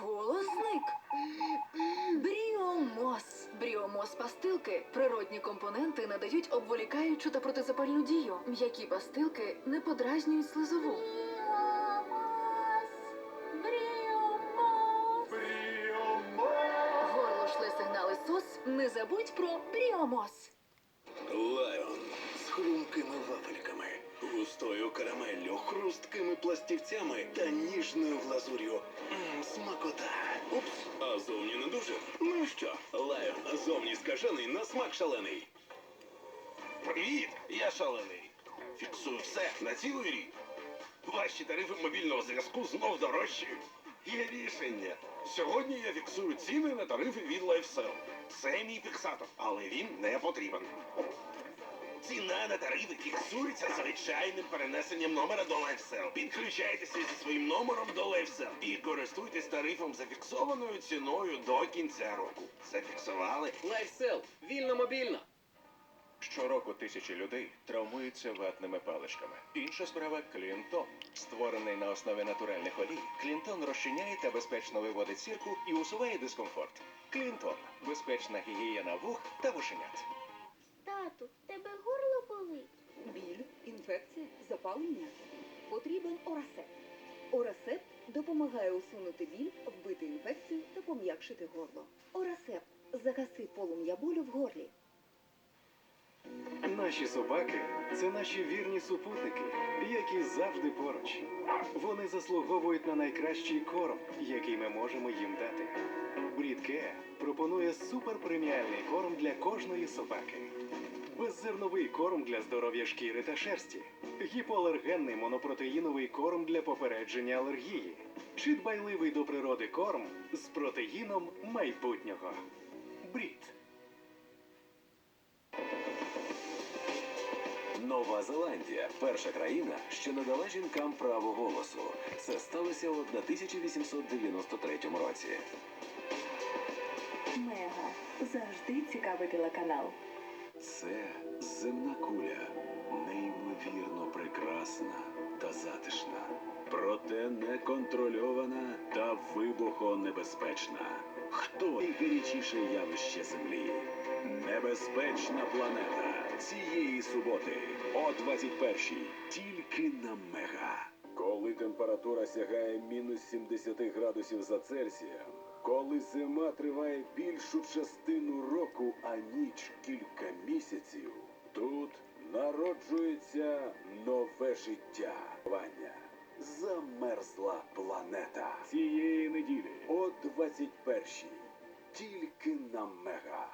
Голосник. Бріомос. Бріомос пастилки. Природні компоненти надають обволікаючу та протизапальну дію. М'які пастилки не подразнюють слизову. Горло шле сигнали СОС. Не забудь про Бріомос. Лайон з хрумкими вафельками, густою карамеллю, хрусткими пластівцями та ніжною глазур'ю. Зовні не дуже. Ну що, Лайон, зовні скажений, на смак шалений. Привіт, я шалений. Фіксую все на цілий рік. Ваші тарифи мобільного зв'язку знов дорожчі. Є рішення. Сьогодні я фіксую ціни на тарифи від LifeSell. Це мій фіксатор, але він не потрібен. Ціна на тарифи фіксується звичайним перенесенням номера до LifeSell. Підключайтеся зі своїм номером до LifeSell і користуйтесь тарифом зафіксованою ціною до кінця року. Зафіксували? Лайфсел, вільно мобільно. Щороку тисячі людей травмуються ватними паличками. Інша справа Клінтон. Створений на основі натуральних олій, Клінтон розчиняє та безпечно виводить сірку і усуває дискомфорт. Клінтон безпечна гігієна вух та вушенят. Тату, тебе горло болить. Біль, інфекція, запалення. Потрібен орасеп. Орасеп допомагає усунути біль, вбити інфекцію та пом'якшити горло. Орасеп загаси полум'я болю в горлі. Наші собаки це наші вірні супутники, які завжди поруч. Вони заслуговують на найкращий корм, який ми можемо їм дати. Брідке пропонує суперпреміальний корм для кожної собаки. Беззерновий корм для здоров'я шкіри та шерсті, гіпоалергенний монопротеїновий корм для попередження алергії, чи дбайливий до природи корм з протеїном майбутнього. Брід. Нова Зеландія перша країна, що надала жінкам право голосу. Це сталося у 1893 році. Мега завжди цікавий телеканал. Це земна куля, неймовірно прекрасна та затишна, проте неконтрольована та вибухонебезпечна. Хто найгарячіше явище Землі? Небезпечна планета цієї суботи о 21-й тільки на мега. Коли температура сягає мінус 70 градусів за Цельсієм, коли зима триває більшу частину року, а ніч кілька місяців, тут народжується нове життя. Ваня. Замерзла планета цієї неділі о 21-й. Тільки на мега.